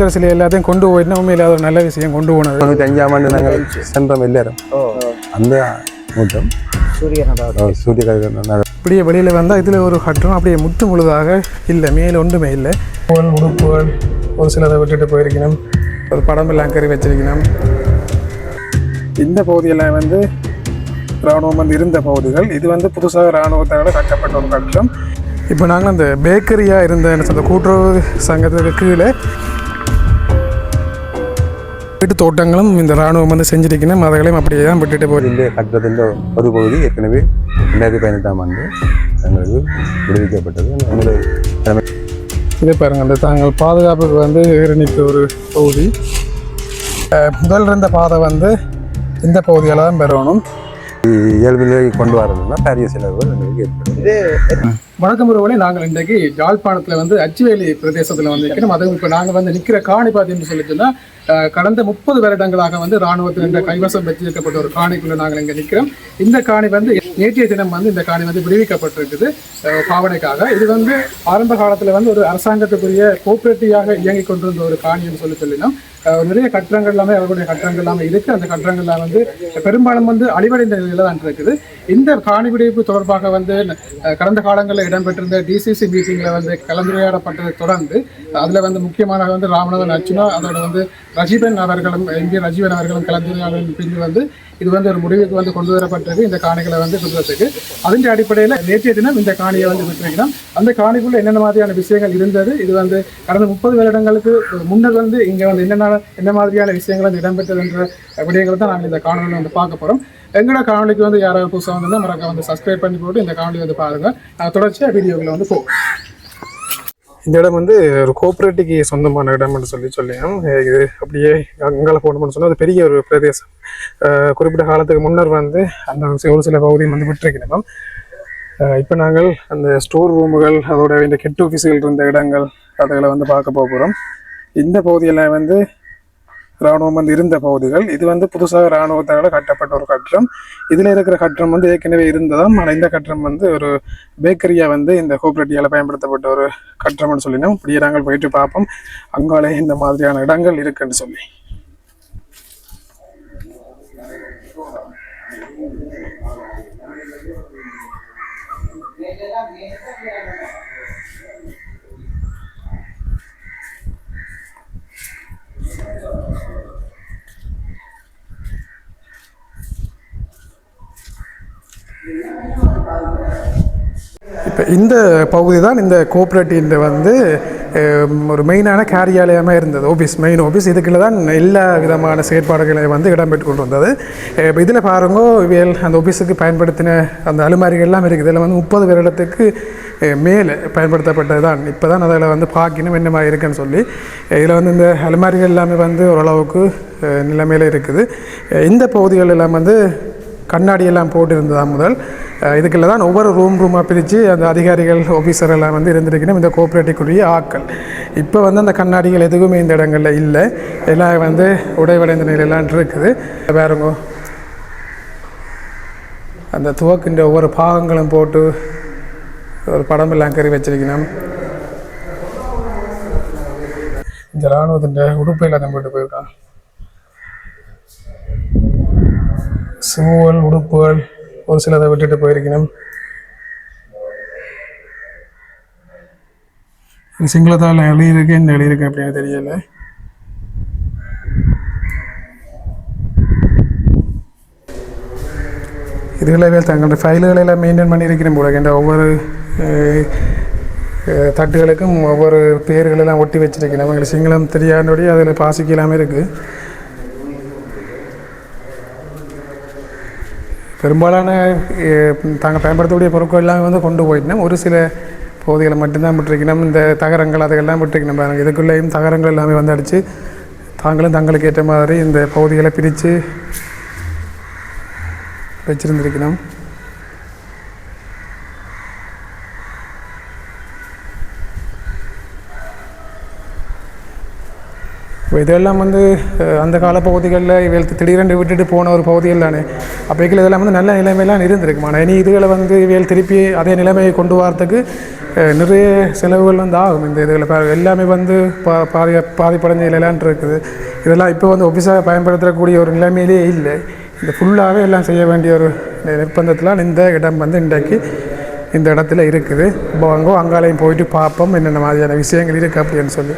புத்தர் சிலை எல்லாத்தையும் கொண்டு போயிட்டு உண்மையில அது ஒரு நல்ல விஷயம் கொண்டு போனது? தொண்ணூற்றி அஞ்சாம் ஆண்டு நாங்கள் சென்றோம் எல்லாரும் அந்த மூட்டம் சூரியனோட சூரிய கதிர் இப்படியே வெளியில் வந்தால் இதில் ஒரு கட்டணம் அப்படியே முற்று முழுதாக இல்லை மேலே ஒன்றுமே இல்லை. புகழ் உடுப்புகள் ஒரு சிலதை விட்டுட்டு போயிருக்கணும். ஒரு படம் எல்லாம் கறி வச்சிருக்கணும். இந்த பகுதியெல்லாம் வந்து இராணுவம் வந்து இருந்த பகுதிகள். இது வந்து புதுசாக இராணுவத்தால் கட்டப்பட்ட ஒரு கட்டடம் இப்போ நாங்கள் அந்த பேக்கரியாக இருந்த என்ன சொல்ற கூட்டுறவு சங்கத்துக்கு கீழே வீட்டு தோட்டங்களும் இந்த ராணுவம் வந்து செஞ்சிருக்கணும் அதுகளையும் அப்படியே தான் விட்டுட்டு போயிருந்து கட்டடத்தின் ஒரு பகுதி ஏற்கனவே ரெண்டாயிரத்தி பதினெட்டாம் ஆண்டு எங்களுக்கு விடுவிக்கப்பட்டது. இதை பாருங்கள் அந்த தாங்கள் பாதுகாப்புக்கு வந்து நிற்க ஒரு பகுதி. முதல் இருந்த பாதை வந்து இந்த பகுதியால் தான் பெறணும். இயல்பிலே கொண்டு வரதுன்னா பெரிய செலவுகள் எங்களுக்கு ஏற்படும். வணக்கம் ஒருவரை நாங்கள் இன்றைக்கு யாழ்ப்பாணத்தில் வந்து அச்சுவேலி பிரதேசத்தில் வந்து இருக்கிறோம் அதுவும் இப்போ நாங்கள் வந்து நிற்கிற காணி பார்த்தீங்கன்னு சொல்லி சொன்னால் கடந்த முப்பது வருடங்களாக வந்து இராணுவத்தின் கைவசம் வச்சிருக்கப்பட்ட ஒரு காணிக்குள்ளே நாங்கள் இங்கே நிற்கிறோம் இந்த காணி வந்து நேற்றைய தினம் வந்து இந்த காணி வந்து விடுவிக்கப்பட்டிருக்குது பாவனைக்காக. இது வந்து ஆரம்ப காலத்தில் வந்து ஒரு அரசாங்கத்துக்குரிய கோஆபரேட்டிவாக இயங்கிக் கொண்டிருந்த ஒரு காணின்னு சொல்லி சொல்லினோம். நிறைய கட்டடங்கள் எல்லாமே அவர்களுடைய கட்டடங்கள் எல்லாமே இருக்கு. அந்த கட்டடங்கள்லாம் வந்து பெரும்பாலும் வந்து அழிவடைந்த நிலையில தான் இருக்குது. இந்த காணி விடுவிப்பு தொடர்பாக வந்து கடந்த காலங்களில் இடம்பெற்றிருந்த டிசிசி மீட்டிங்கில் வந்து கலந்துரையாடப்பட்டதை தொடர்ந்து அதில் வந்து முக்கியமான வந்து ராமநாதன் அர்ச்சுனா அதோட வந்து ரஜீவன் அவர்களும் எம்பி ரஜீவன் அவர்களும் கலந்துரையாடலின் பின் வந்து இது வந்து ஒரு முடிவுக்கு வந்து கொண்டு வரப்பட்டது இந்த காணிகளை வந்து விடுறதுக்கு அதன் அடிப்படையில் நேற்றைய தினம் இந்த காணியை வந்து விட்டுருக்கிறோம். அந்த காணிக்குள்ள என்னென்ன மாதிரியான விஷயங்கள் இருந்தது? இது வந்து கடந்த முப்பது வருடங்களுக்கு முன்னர் வந்து இங்கே வந்து என்னென்ன என்ன மாதிரியான விஷயங்கள் வந்து இடம்பெற்றது என்ற விடயங்களை தான் நாங்கள் இந்த காணொலியில் வந்து பார்க்க போகிறோம் எங்களோட காணொலிக்கு வந்து யாராவது புதுசாக வந்து மறக்க வந்து சப்ஸ்கிரைப் பண்ணி போட்டு இந்த காணொலி வந்து பாருங்கள் நான் தொடர்ச்சியாக வீடியோவில் வந்து போகும் இந்த இடம் வந்து ஒரு கோஆப்ரேட்டிவ்க்கு சொந்தமான இடம்னு சொல்லி சொல்லியும் இது அப்படியே அங்கால போகணும்னு சொன்னால் அது பெரிய ஒரு பிரதேசம். குறிப்பிட்ட காலத்துக்கு முன்னர் வந்து அந்த ஒரு சில பகுதியும் வந்து விட்டுருக்கணும் இப்போ நாங்கள் அந்த ஸ்டோர் ரூமுகள் அதோட இந்த கெட் ஆஃபீஸுகள் இருந்த இடங்கள் அதுகளை வந்து பார்க்க போகிறோம் இந்த பகுதியில் வந்து இராணுவம் வந்து இருந்த பகுதிகள். இது வந்து புதுசாக இராணுவத்தால் கட்டப்பட்ட ஒரு கட்டடம். இதில் இருக்கிற கட்டடம் வந்து ஏற்கனவே இருந்ததாம். ஆனால் இந்த கட்டடம் வந்து ஒரு பேக்கரியாக வந்து இந்த கோபரேட்டியால் பயன்படுத்தப்பட்ட ஒரு கட்டடம்னு சொல்லினோம். இப்படியே நாங்கள் போயிட்டு பார்ப்போம். அங்காலே இந்த மாதிரியான இடங்கள் இருக்குன்னு சொல்லி. இப்போ இந்த பகுதி தான் இந்த கோஆப்ரேட்டிவ் வந்து ஒரு மெயினான காரியாலயமாக இருந்தது. ஆஃபீஸ் மெயின் ஆஃபீஸ் இதுக்குள்ள தான் எல்லா விதமான செயற்பாடுகளை வந்து இடம்பெற்று கொண்டு வந்தது. இப்போ இதில் பாருங்க இவியல் அந்த ஆஃபீஸுக்கு பயன்படுத்தின அந்த அலுமாரிகள்லாம் இருக்குது. இதில் வந்து முப்பது வருடத்துக்கு மேலே பயன்படுத்தப்பட்டது தான் இப்போ தான் அதில் வந்து பார்க்கணும் என்ன மாதிரி இருக்குன்னு சொல்லி இதில் வந்து இந்த அலுமாரிகள் எல்லாமே வந்து ஓரளவுக்கு நிலைமையில் இருக்குது. இந்த பகுதிகள் எல்லாம் வந்து கண்ணாடியெல்லாம் போட்டு போட்டிருந்ததா முதல். இதுக்குள்ள தான் ஒவ்வொரு ரூம் ரூமாக பிரித்து அந்த அதிகாரிகள் ஆஃபீஸர் எல்லாம் வந்து இருந்திருக்கணும். இந்த கோஆப்ரேட்டிவ்க்குரிய ஆட்கள். இப்போ வந்து அந்த கண்ணாடிகள் எதுவுமே இந்த இடங்களில் இல்லை. எல்லாம் வந்து உடைவடைந்த நிலையெல்லாம் இருக்குது. பாருங்க. அந்த துவக்கின்ற ஒவ்வொரு பாகங்களும் போட்டு ஒரு படம் எல்லாம் கறி வச்சிருக்கணும். இந்த இராணுவத்தின் உடுப்பையில் தான் போட்டு போயிருக்கான் சூவல் உடுப்புகள் ஒரு சிலதை விட்டுட்டு போயிருக்கணும். சிங்களத்தால் எழுதியிருக்கு என்ன எழுதியிருக்கு அப்படின்னு தெரியல. இதுகளவே தங்களுடைய ஃபைல்களை எல்லாம் மெயின்டைன் பண்ணியிருக்கிறேன் போல என்ற ஒவ்வொரு தட்டுகளுக்கும் ஒவ்வொரு பேர்களெல்லாம் ஒட்டி வச்சிருக்கணும் அவங்களுக்கு சிங்களம் தெரியாதபடி அதில் பாசிக்கலாமல் இருக்குது பெரும்பாலான தாங்கள் பயன்படுத்தக்கூடிய பொருட்கள் எல்லாம் வந்து கொண்டு போயிட்டோம் ஒரு சில பகுதிகளை மட்டும்தான் விட்டுருக்கணும் இந்த தகரங்கள் அதையெல்லாம் விட்டுருக்கணும் பாருங்கள் இதுக்குள்ளேயும் தகரங்கள் எல்லாமே வந்து அடித்து தாங்களும் தங்களுக்கு ஏற்ற மாதிரி இந்த பகுதிகளை பிரித்து வச்சுருந்துருக்கணும் இப்போ இதெல்லாம் வந்து அந்த கால பகுதிகளில் இவள் திடீரென்று விட்டுட்டு போன ஒரு பகுதிகள் தானே. அப்போக்கில் இதெல்லாம் வந்து நல்ல நிலைமையெல்லாம் இருந்திருக்கு ஆனால் இனி இதுகளை வந்து இவள் திருப்பி அதே நிலைமையை கொண்டு வரத்துக்கு நிறைய செலவுகள் வந்து ஆகும். இந்த இதில் எல்லாமே வந்து பா பாதி பாதிப்படைஞ்ச நிலையிலான் இருக்குது. இதெல்லாம் இப்போ வந்து ஒஃபிஸாக பயன்படுத்தக்கூடிய ஒரு நிலைமையிலே இல்லை. இந்த ஃபுல்லாகவே எல்லாம் செய்ய வேண்டிய ஒரு நிர்பந்தத்தில் இந்த இடம் வந்து இன்றைக்கு இந்த இடத்துல இருக்குது. இப்போ அங்கோ அங்காலையும் போயிட்டு பார்ப்போம் என்னென்ன மாதிரியான விஷயங்கள் இருக்குது அப்படின்னு சொல்லி.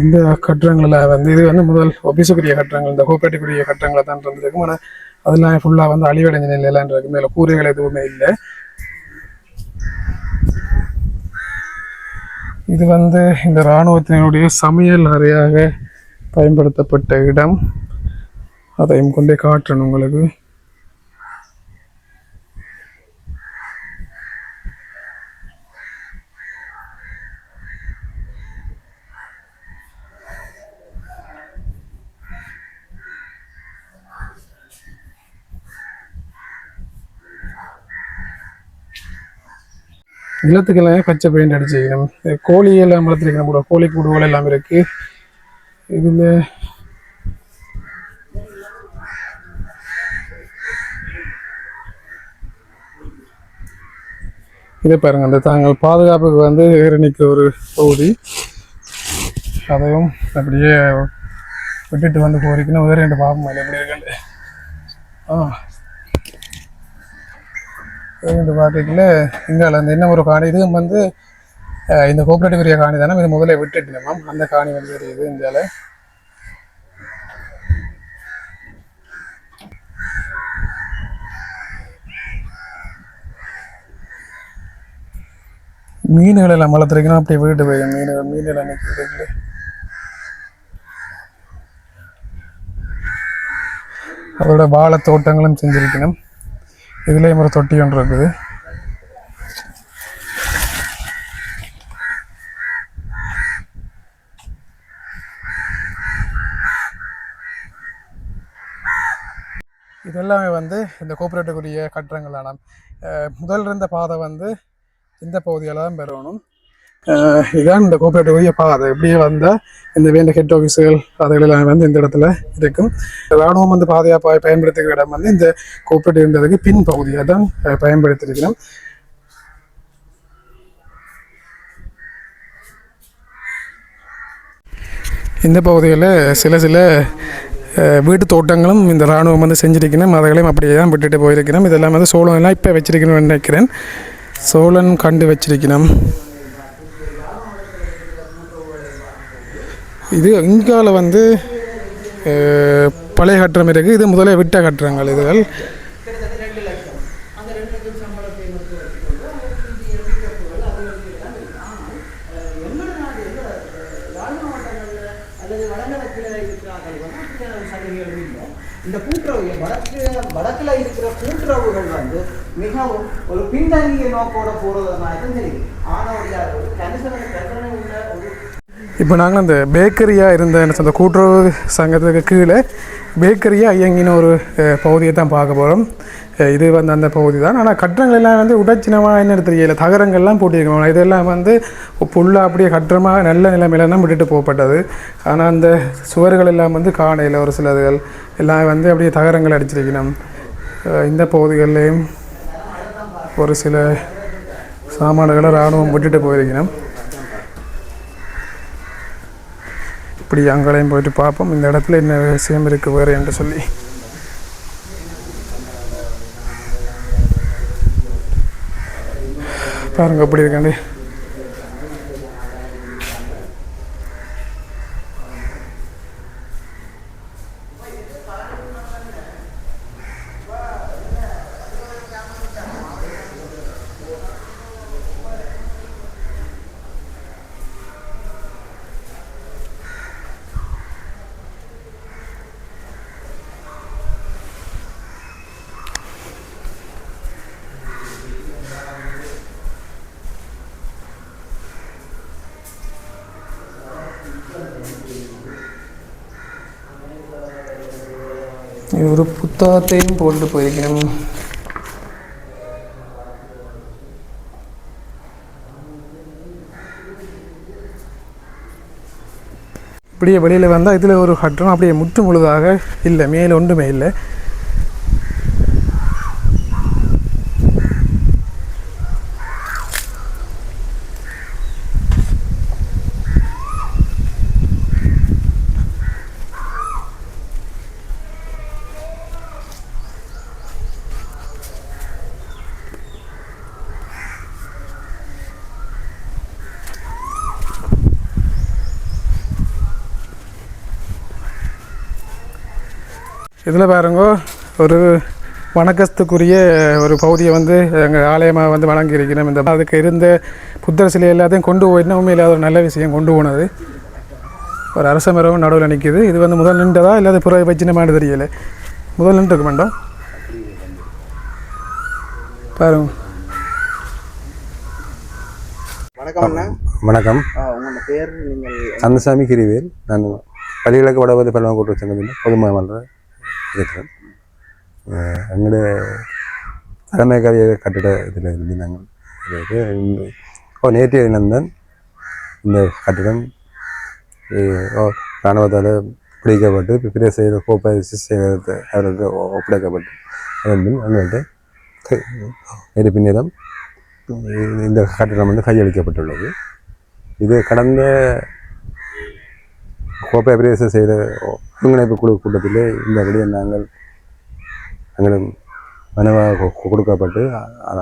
இந்த கட்டடங்களில் வந்து இது வந்து முதல் ஒபிசுக்குரிய கட்டடங்கள் இந்த கோப்பேட்டுக்குரிய கட்டடங்களை தான் இருந்திருக்கும். ஆனால் அதெல்லாம் ஃபுல்லாக வந்து அழிவடைஞ்ச நிலையிலாம் இருக்கு. மேலே கூரைகள் எதுவுமே இல்லை. இது வந்து இந்த இராணுவத்தினுடைய சமையல் அறையாக பயன்படுத்தப்பட்ட இடம். அதையும் கொண்டே காட்டுறேன் உங்களுக்கு. நிலத்துக்கெல்லாம் பச்சை பெயிண்ட் அடிச்சுக்கணும் கோழி எல்லாம் வளர்த்துருக்கணும் கூட கோழி கூடுகள் எல்லாம் இருக்கு. இதுல இதை பாருங்க அந்த தாங்கள் பாதுகாப்புக்கு வந்து நிற்க ஒரு பகுதி. அதையும் அப்படியே விட்டுட்டு வந்து போறீங்கன்னா வேறு ரெண்டு எப்படி இருக்குன்னு. ஆ. ரெண்டு பார்க்கல இங்கால அந்த என்ன ஒரு காணி. இதுவும் வந்து இந்த கோஆப்ரேட்டிவ் காணி தானே? இது முதல்ல விட்டுட்டு மேம். அந்த காணி வந்து தெரியுது இந்தியாவில் மீன்கள் எல்லாம் வளர்த்துருக்கணும் அப்படியே வீட்டு போய் மீன்கள் மீன் எல்லாம் நிற்கிறீங்களே அதோட வாழை தோட்டங்களும் செஞ்சிருக்கணும். இதுலேயும் ஒரு தொட்டி ஒன்று இருக்குது. இதெல்லாமே வந்து இந்த கோஆப்ரேட்டிவ்க்குரிய கட்டடங்களான முதல் இருந்த பாதை வந்து இந்த பகுதியில் தான் பெறணும். இதான் இந்த கோஆப்ரேட்டிவ்க்குரிய பாதை. இப்படியே வந்தால் இந்த வேண்ட ஹெட் ஆஃபீஸுகள் அதுகளெல்லாம் வந்து இந்த இடத்துல இருக்கும். ராணுவம் வந்து பாதுகாப்பாக பயன்படுத்துகிற இடம் வந்து இந்த கோஆபரேட்டிவ் இருந்ததுக்கு பின் பகுதியை தான் பயன்படுத்தியிருக்கிறோம் இந்த பகுதியில் சில சில வீட்டு தோட்டங்களும் இந்த இராணுவம் வந்து செஞ்சிருக்கணும் அதைகளையும் அப்படியே தான் விட்டுட்டு போயிருக்கணும் இதெல்லாம் வந்து சோளம் எல்லாம் இப்போ வச்சிருக்கணும்னு நினைக்கிறேன். சோழன் கண்டு வச்சிருக்கணும் இது இங்கால வந்து பழைய கட்டுறம் இருக்குது இது முதல்ல விட்ட கட்டுறங்கள் இதுகள். இந்த கூட்டுறவு வடக்கு வடக்கில் இருக்கிற கூட்டுறவுகள் வந்து மிகவும் ஒரு பின்தங்கிய நோக்கோட போறதுனால தெரியுது. ஆனால் ஒரு கணிசன கற்பனை உள்ள ஒரு இப்போ நாங்கள் அந்த பேக்கரியாக இருந்த அந்த கூட்டுறவு சங்கத்துக்கு கீழே பேக்கரியாக இயங்கின ஒரு பகுதியை தான் பார்க்க போகிறோம் இது வந்து அந்த பகுதி தான். ஆனால் கட்டடங்கள் எல்லாம் வந்து உடச்சினமாக என்ன தெரியல. தகரங்கள்லாம் போட்டிருக்கணும் இதெல்லாம் வந்து ஃபுல்லாக அப்படியே கட்டமாக நல்ல நிலைமையில தான் விட்டுட்டு போகப்பட்டது. ஆனால் அந்த சுவர்கள் எல்லாம் வந்து காணையில் ஒரு சிலதுகள் எல்லாம் வந்து அப்படியே தகரங்கள் அடிச்சிருக்கணும். இந்த பகுதிகள்லேயும் ஒரு சில சாமான்களை இராணுவம் விட்டுட்டு போயிருக்கணும். இப்படி அங்கேயும் போயிட்டு பார்ப்போம். இந்த இடத்துல என்ன விஷயம் இருக்குது வேறு என்று சொல்லி. பாருங்கள் அப்படி இருக்காண்டே ஒரு புத்தகத்தையும் போட்டு போயிருக்கேன் இப்படியே வெளியில் வந்தால் இதில் ஒரு கட்டணம் அப்படியே முற்று முழுதாக இல்லை மேலே ஒன்றுமே இல்லை. இதில் பாருங்க ஒரு வணக்கத்துக்குரிய ஒரு பகுதியை வந்து எங்கள் ஆலயமாக வந்து வழங்கியிருக்கிறோம். இந்த அதுக்கு இருந்த புத்தர் சிலை எல்லாத்தையும் கொண்டு போயிட்டு உண்மையிலே ஒரு நல்ல விஷயம் கொண்டு போனது. ஒரு அரச மரம் நடுவில் நிற்கிது. இது வந்து முதல் நின்றதா இல்லாத புற வச்சினமானு தெரியல. முதல் நின்றுக்க மாட்டோம் பாருங்க. வணக்கம் அண்ணா. வணக்கம். உங்களோட பேர் நீங்கள் கந்தசாமி கிரிவேல். நான் பள்ளிகளுக்கு வடவது பல்வங்கோட்டு சங்கத்தில் பொதுமகமன்ற இருக்கிறேன் அஹ் எங்களுடைய தலைமை கவிய கட்டிட இதில் இருந்து நாங்கள் அதாவது ஓ நேற்று தினம்தான் இந்த கட்டிடம் ஓ இராணுவத்தால் பிடிக்கப்பட்டு பிரிய செய்த கோப்பை செய்த அவருக்கு ஒப்படைக்கப்பட்டு. அதன் பின் நேற்று பின்னிடம் இந்த கட்டிடம் வந்து கையளிக்கப்பட்டுள்ளது. இது கடந்த கோப்பை பிரதேசம் செய்த ஒருங்கிணைப்பு குழு கூட்டத்திலே இந்த விடயம் நாங்கள் எங்களும் மனவாக கொடுக்கப்பட்டு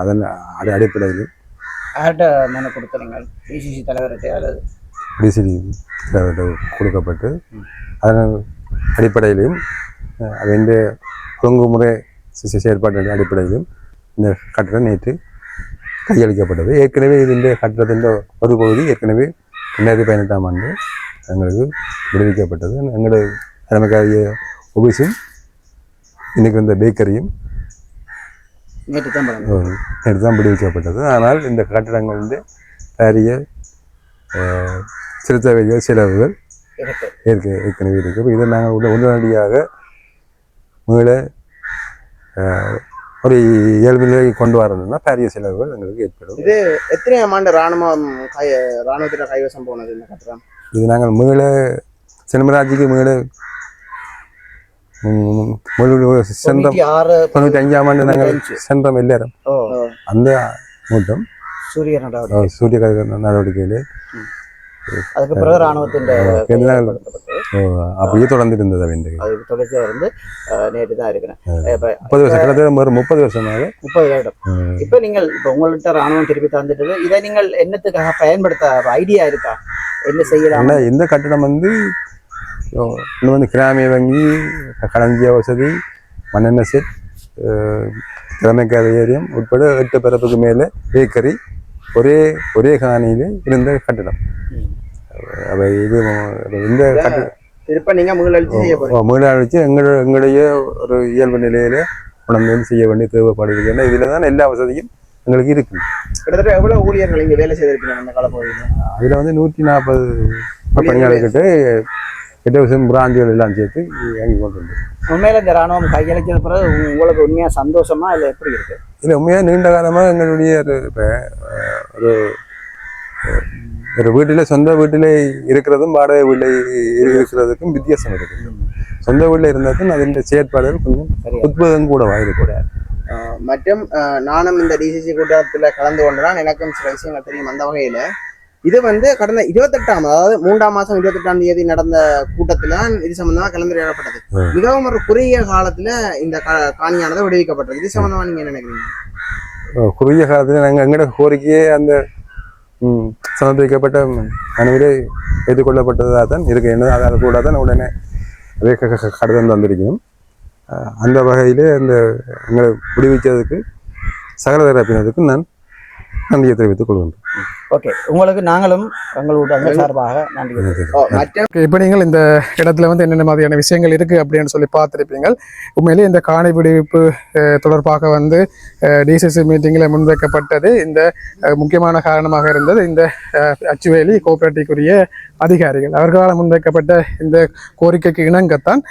அதன் அடி அடிப்படையில் மனு கொடுத்துறீங்கள் டிசிசி தலைவர்கிட்ட டிசிசி தலைவர்கிட்ட கொடுக்கப்பட்டு அதன் அடிப்படையிலையும் அதன் ஒழுங்குமுறை செயற்பாட்டின் அடிப்படையிலும் இந்த கட்டடம் நேற்று கையளிக்கப்பட்டது. ஏற்கனவே இதன் கட்டடத்தின் ஒரு பகுதி ஏற்கனவே ரெண்டாயிரத்தி பதினெட்டாம் ஆண்டு எங்களுக்கு விடுவிக்கப்பட்டது. எங்களுடைய தலைமைக்காரிய ஆஃபீஸும் இன்னைக்கு வந்த பேக்கரியும் நேற்று தான் விடுவிக்கப்பட்டது. ஆனால் இந்த கட்டடங்கள் வந்து அஹ், செலுத்த வேண்டிய செலவுகள் இருக்கு. ஏற்க ஏற்கனவே இருக்குது இப்போ இதை நாங்கள் உட உடனடியாக மீள ஒரு இயல்பு நிலை கொண்டு வரணும்னா பாரிய செலவுகள் எங்களுக்கு ஏற்படும். இது எத்தனையாம் ஆண்டு ராணுவம் கை ராணுவத்திட்ட கைவசம் போனது இந்த கட்டிடம்? இது நாங்கள் மீள சினிமராஜுக்கு மீள ம், மீள சென்ற ஆறு தொண்ணூற்றி அஞ்சாம் ஆண்டு நாங்கள் சென்றோம் எல்லாரும். அந்த மூட்டம். சூரிய நடவடிக்கை. சூரிய நடவடிக்கையில். அதுக்கு பிறகு ராணுவத்தின் அப்படியே தொடர்ந்து இருந்தது அதுக்கு தொடர்ச்சியாக இருந்து நேற்று தான் இருக்கிறேன். முப்பது வருஷம் கிட்டத்தட்ட முப்பது வருஷமாக. முப்பது வருடம். இப்போ நீங்கள் இப்போ உங்கள்கிட்ட ராணுவம் திருப்பி தந்துட்டது. இதை நீங்கள் என்னத்துக்காக பயன்படுத்த ஐடியா இருக்கா? என்ன செய்யலாம்? இந்த கட்டடம் வந்து இன்னும் வந்து கிராமிய வங்கி களஞ்சிய வசதி மண்ணெண்ணெய் செட் திறமைக்கார ஏரியம் உட்பட எட்டு பரப்புக்கு மேலே பேக்கரி ஒரே ஒரே காணியில் இருந்த கட்டடம். அப்போ இது இந்த கட்டடம் திருப்ப நீங்க மீளழிச்சு செய்ய போறீங்க. மீளாழிச்சு எங்கள எங்களுடைய ஒரு இயல்பு நிலையில உணர்ந்து செய்ய வேண்டிய தேவைப்பாடு இருக்கு ஏன்னா இதில் தான் எல்லா வசதியும் எங்களுக்கு இருக்கு. கிட்டத்தட்ட எவ்வளவு ஊழியர்கள் இங்க வேலை செய்திருக்கீங்க அந்த காலப்பகுதியில்? அதில் வந்து நூற்றி நாற்பது பணியாளர்கிட்ட எட்டு வருஷம் பிராந்திகள் எல்லாம் சேர்த்து வாங்கி கொண்டு வந்து உண்மையில இந்த ராணுவம் கையளிச்சது பிறகு உங்க- உங்களுக்கு உண்மையா சந்தோஷமா இல்ல எப்படி இருக்கு? இதில் உண்மையாக நீண்ட காலமாக எங்களுடைய ஒரு ஒரு வீட்டில் சொந்த வீட்டில் இருக்கிறதும் வாடகை வீட்டில் இருக்கிறதுக்கும் வித்தியாசம் இருக்குது சொந்த வீட்டில் இருந்தாலும் அதன் செயற்பாடுகள் கொஞ்சம் உத்வேகம் கூடவா இருக்கு மற்றும் நானும் இந்த டிசிசி கூட்டத்துல கலந்து கொண்டுதான் எனக்கும் சில விஷயங்கள் தெரியும் அந்த வகையில. இது வந்து கடந்த இருபத்தெட்டாம் அதாவது மூன்றாம் மாசம் இருபத்தெட்டாம் தேதி நடந்த கூட்டத்துல இது சம்பந்தமா கலந்துரையாடப்பட்டது. மிகவும் ஒரு குறுகிய காலத்துல இந்த காணியானது விடுவிக்கப்பட்டது. இது சம்பந்தமா நீங்க என்ன நினைக்கிறீங்க? குறுகிய காலத்தில் நாங்கள் எங்களோட கோரிக்கையே அந்த சமர்ப்பிக்கப்பட்ட மனுவிலே ஏற்றுக்கொள்ளப்பட்டதாக தான் இருக்கு. என்ன அது கூட தான் உடனே அதே க- அந்த வகையில் அந்த எங்களை விடுவித்ததுக்கு சகல தரப்பினருக்கு நான் நன்றியை தெரிவித்துக் கொள்கின்றேன். ஓகே உங்களுக்கு நாங்களும் எங்களோட எங்கள் சார்பாக நன்றி. இப்போ நீங்கள் இந்த இடத்துல வந்து என்னென்ன மாதிரியான விஷயங்கள் இருக்குது அப்படின்னு சொல்லி பார்த்துருப்பீங்க உண்மையிலேயே இந்த காணி அஹ், தொடர்பாக வந்து டிசிசி மீட்டிங்கில் முன்வைக்கப்பட்டது. இந்த முக்கியமான காரணமாக இருந்தது இந்த அச்சுவேலி கோஆபரேட்டிவ்க்குரிய அதிகாரிகள். அவர்களால் முன்வைக்கப்பட்ட இந்த கோரிக்கைக்கு இணங்கத்தான்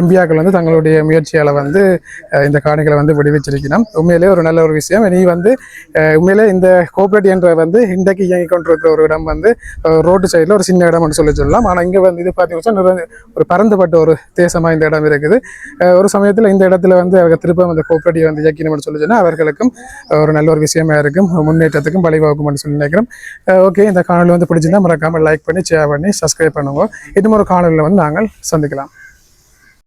எம்பியாக்கள் வந்து தங்களுடைய முயற்சியால் வந்து இந்த காணிகளை வந்து விடுவிச்சிருக்கணும். உண்மையிலேயே ஒரு நல்ல ஒரு விஷயம். இனி வந்து உண்மையிலே இந்த கோஆபரேட்டிவ் என்ற வந்து இன்றைக்கு இயங்கிக் கொண்டிருக்கிற ஒரு இடம் வந்து ரோட்டு சைடில் ஒரு சின்ன இடம்னு சொல்லி சொல்லலாம். ஆனால் இங்கே வந்து இது பார்த்தீங்கன்னா ஒரு பரந்துபட்ட ஒரு தேசமாக இந்த இடம் இருக்குது. ஒரு சமயத்தில் இந்த இடத்துல வந்து அவங்க திருப்பம் அந்த கோஆபரேட்டிவ் வந்து இயக்கணும்னு சொல்லி சொன்னால் அவர்களுக்கும் ஒரு நல்ல ஒரு விஷயமா இருக்கும். முன்னேற்றத்துக்கும் வழிவகுக்கும்னு சொல்லி நினைக்கிறோம். ஓகே இந்த காணொலி வந்து பிடிச்சிருந்தா மறக்க மறக்காமல் லைக் பண்ணி ஷேர் பண்ணி சப்ஸ்கிரைப் பண்ணுங்க. இன்னும் ஒரு காணொலியில் வந்து நாங்கள் சந்திக்கலாம்.